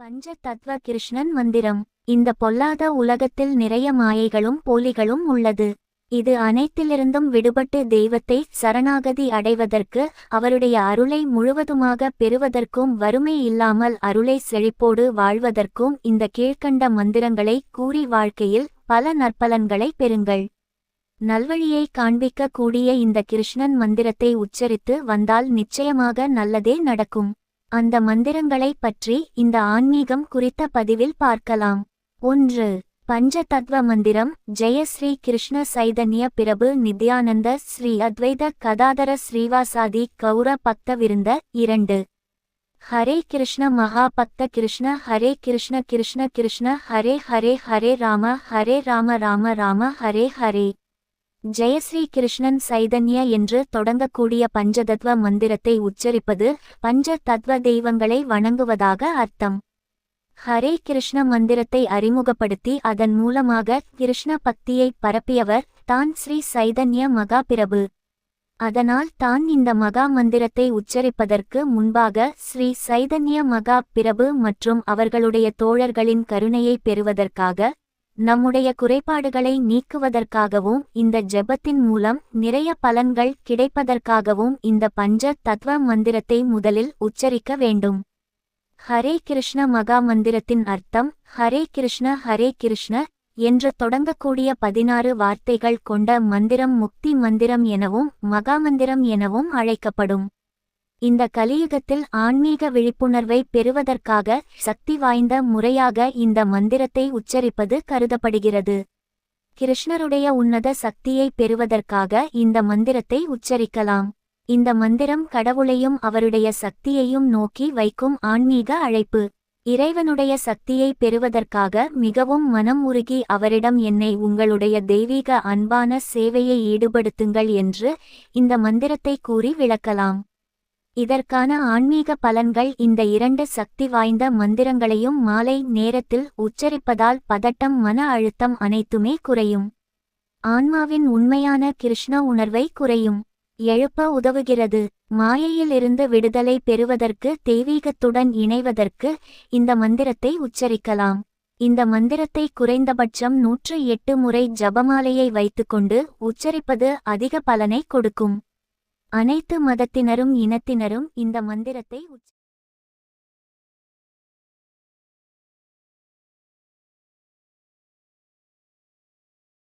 பஞ்ச தத்வ கிருஷ்ணன் மந்திரம். இந்த பொல்லாத உலகத்தில் நிறைய மாயைகளும் போலிகளும் உள்ளது. இது அனைத்திலிருந்தும் விடுபட்டு தெய்வத்தை சரணாகதி அடைவதற்கு அவருடைய அருளை முழுவதுமாக பெறுவதற்கும் வறுமை இல்லாமல் அருளை செழிப்போடு வாழ்வதற்கும் இந்த கீழ்க்கண்ட மந்திரங்களை கூறி வாழ்க்கையில் பல நற்பலன்களை பெறுங்கள். நல்வழியை காண்பிக்க கூடிய இந்த கிருஷ்ணன் மந்திரத்தை உச்சரித்து வந்தால் நிச்சயமாக நல்லதே நடக்கும். அந்த மந்திரங்களை பற்றி இந்த ஆன்மீகம் குறித்த பதிவில் பார்க்கலாம். ஒன்று பஞ்ச தத்வ மந்திரம் ஜெய ஸ்ரீ கிருஷ்ண சைதன்ய பிரபு நித்யானந்த ஸ்ரீ அத்வைத கதாதர ஸ்ரீவாசாதி கௌர பக்த விருந்த இரண்டு. ஹரே கிருஷ்ண மகா பக்த கிருஷ்ண ஹரே கிருஷ்ண கிருஷ்ண கிருஷ்ண ஹரே ஹரே ஹரே ராம ஹரே ராம ராம ராம ஹரே ஹரே. ஜெயஸ்ரீ கிருஷ்ணன் சைதன்ய என்று தொடங்கக்கூடிய பஞ்சதத்வ மந்திரத்தை உச்சரிப்பது பஞ்ச தத்வ தெய்வங்களை வணங்குவதாக அர்த்தம். ஹரே கிருஷ்ண மந்திரத்தை அறிமுகப்படுத்தி அதன் மூலமாக கிருஷ்ண பக்தியை பரப்பியவர் தான் ஸ்ரீ சைதன்ய மகாபிரபு. அதனால் தான் இந்த மகா மந்திரத்தை உச்சரிப்பதற்கு முன்பாக ஸ்ரீ சைதன்ய மகா பிரபு மற்றும் அவர்களுடைய தோழர்களின் கருணையை பெறுவதற்காக நம்முடைய குறைபாடுகளை நீக்குவதற்காகவும் இந்த ஜெபத்தின் மூலம் நிறைய பலன்கள் கிடைப்பதற்காகவும் இந்த பஞ்ச தத்வ மந்திரத்தை முதலில் உச்சரிக்க வேண்டும். ஹரே கிருஷ்ண மகா மந்திரத்தின் அர்த்தம் ஹரே கிருஷ்ண ஹரே கிருஷ்ண என்று தொடங்கக்கூடிய பதினாறு வார்த்தைகள் கொண்ட மந்திரம் முக்தி மந்திரம் எனவும் மகாமந்திரம் எனவும் அழைக்கப்படும். இந்த கலியுகத்தில் ஆன்மீக விழிப்புணர்வை பெறுவதற்காக சக்தி வாய்ந்த முறையாக இந்த மந்திரத்தை உச்சரிப்பது கருதப்படுகிறது. கிருஷ்ணருடைய உன்னத சக்தியை பெறுவதற்காக இந்த மந்திரத்தை உச்சரிக்கலாம். இந்த மந்திரம் கடவுளையும் அவருடைய சக்தியையும் நோக்கி வைக்கும் ஆன்மீக அழைப்பு. இறைவனுடைய சக்தியை பெறுவதற்காக மிகவும் மனம் உருகி அவரிடம் என்னை உங்களுடைய தெய்வீக அன்பான சேவையை ஈடுபடுத்துங்கள் என்று இந்த மந்திரத்தை கூறி விளக்கலாம். இதற்கான ஆன்மீக பலன்கள் இந்த இரண்டு சக்தி வாய்ந்த மந்திரங்களையும் மாலை நேரத்தில் உச்சரிப்பதால் பதட்டம் மன அழுத்தம் அனைத்துமே குறையும். ஆன்மாவின் உண்மையான கிருஷ்ண உணர்வை குறையும். எழுப்ப உதவுகிறது. மாயையிலிருந்து விடுதலை பெறுவதற்கு தெய்வீகத்துடன் இணைவதற்கு இந்த மந்திரத்தை உச்சரிக்கலாம். இந்த மந்திரத்தை குறைந்தபட்சம் நூற்று எட்டு முறை ஜபமாலையை வைத்துக்கொண்டு உச்சரிப்பது அதிக பலனை கொடுக்கும். அனைத்து மதத்தினரும் இனத்தினரும் இந்த மந்திரத்தை